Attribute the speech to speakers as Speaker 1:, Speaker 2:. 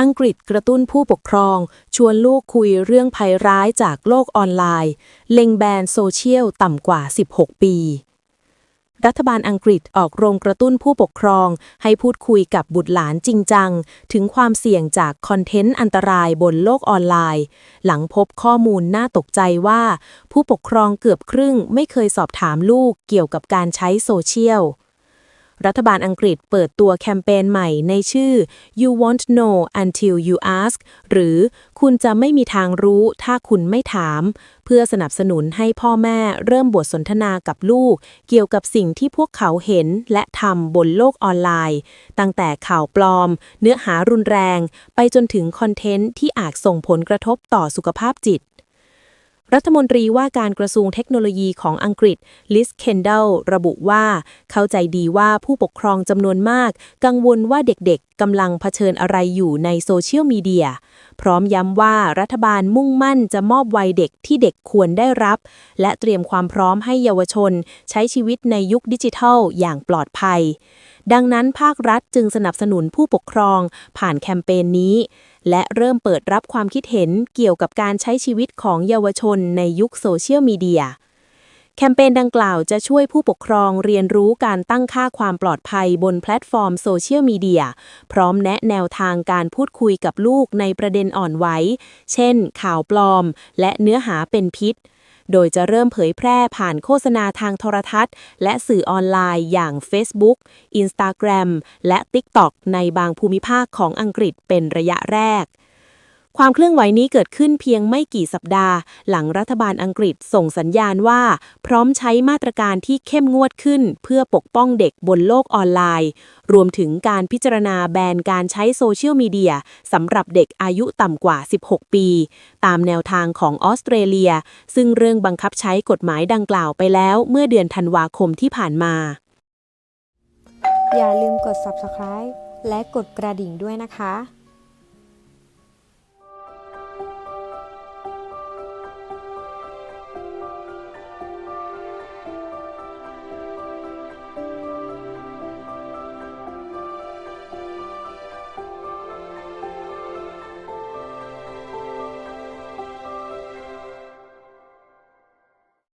Speaker 1: อังกฤษกระตุ้นผู้ปกครอง ชวนลูกคุยเรื่องภัยร้ายจากโลกออนไลน์ เล็งแบนโซเชียลต่ำกว่า 16 ปี รัฐบาลอังกฤษออกโรงกระตุ้นผู้ปกครอง ให้พูดคุยกับบุตรหลานจริงจัง ถึงความเสี่ยงจากคอนเทนต์อันตรายบนโลกออนไลน์ หลังพบข้อมูลน่าตกใจว่า ผู้ปกครองเกือบครึ่งไม่เคยสอบถามลูกเกี่ยวกับการใช้โซเชียล รัฐบาลอังกฤษเปิดตัวแคมเปญใหม่ในชื่อ You won't know until you ask หรือคุณจะไม่มีทางรู้ถ้าคุณไม่ถาม เพื่อสนับสนุนให้พ่อแม่เริ่มบทสนทนากับลูก เกี่ยวกับสิ่งที่พวกเขาเห็นและทำบนโลกออนไลน์ ตั้งแต่ข่าวปลอม เนื้อหารุนแรง ไปจนถึงคอนเทนต์ที่อาจส่งผลกระทบต่อสุขภาพจิต รัฐมนตรีว่าการกระทรวงเทคโนโลยีของอังกฤษลิสเคนเดลระบุว่า เข้าใจดีว่าผู้ปกครองจำนวนมาก กังวลว่าเด็กๆกำลังเผชิญอะไรอยู่ในโซเชียลมีเดีย พร้อมย้ำว่ารัฐบาลมุ่งมั่นจะมอบวัยเด็กที่เด็กควรได้รับ และเตรียมความพร้อมให้เยาวชน ใช้ชีวิตในยุคดิจิทัลอย่างปลอดภัย ดังนั้นภาครัฐจึงสนับสนุนผู้ปกครอง ผ่านแคมเปญนี้ และเริ่มเปิดรับความคิดเห็นเกี่ยวกับการใช้ชีวิตของเยาวชนในยุคโซเชียลมีเดียแคมเปญดังกล่าวจะช่วยผู้ปกครองเรียนรู้การตั้งค่าความปลอดภัยบนแพลตฟอร์มโซเชียลมีเดีย พร้อมแนะแนวทางการพูดคุยกับลูกในประเด็นอ่อนไหว เช่น ข่าวปลอม และเนื้อหาเป็นพิษ โดยจะเริ่มเผยแพร่ผ่านโฆษณาทางโทรทัศน์ และสื่อออนไลน์อย่าง Facebook Instagram และ TikTok ในบางภูมิภาคของอังกฤษเป็นระยะแรก ความเคลื่อนไหวนี้เกิดขึ้นเพียงไม่กี่สัปดาห์ หลังรัฐบาลอังกฤษส่งสัญญาณว่า พร้อมใช้มาตรการที่เข้มงวดขึ้น เพื่อปกป้องเด็กบนโลกออนไลน์ รวมถึงการพิจารณาแบนการใช้โซเชียลมีเดียสำหรับเด็กอายุต่ำกว่า 16 ปี ตามแนวทางของออสเตรเลีย ซึ่งเรื่องบังคับใช้กฎหมายดังกล่าวไปแล้วเมื่อเดือนธันวาคมที่ผ่านมา
Speaker 2: อย่าลืมกด subscribe และกดกระดิ่งด้วยนะคะ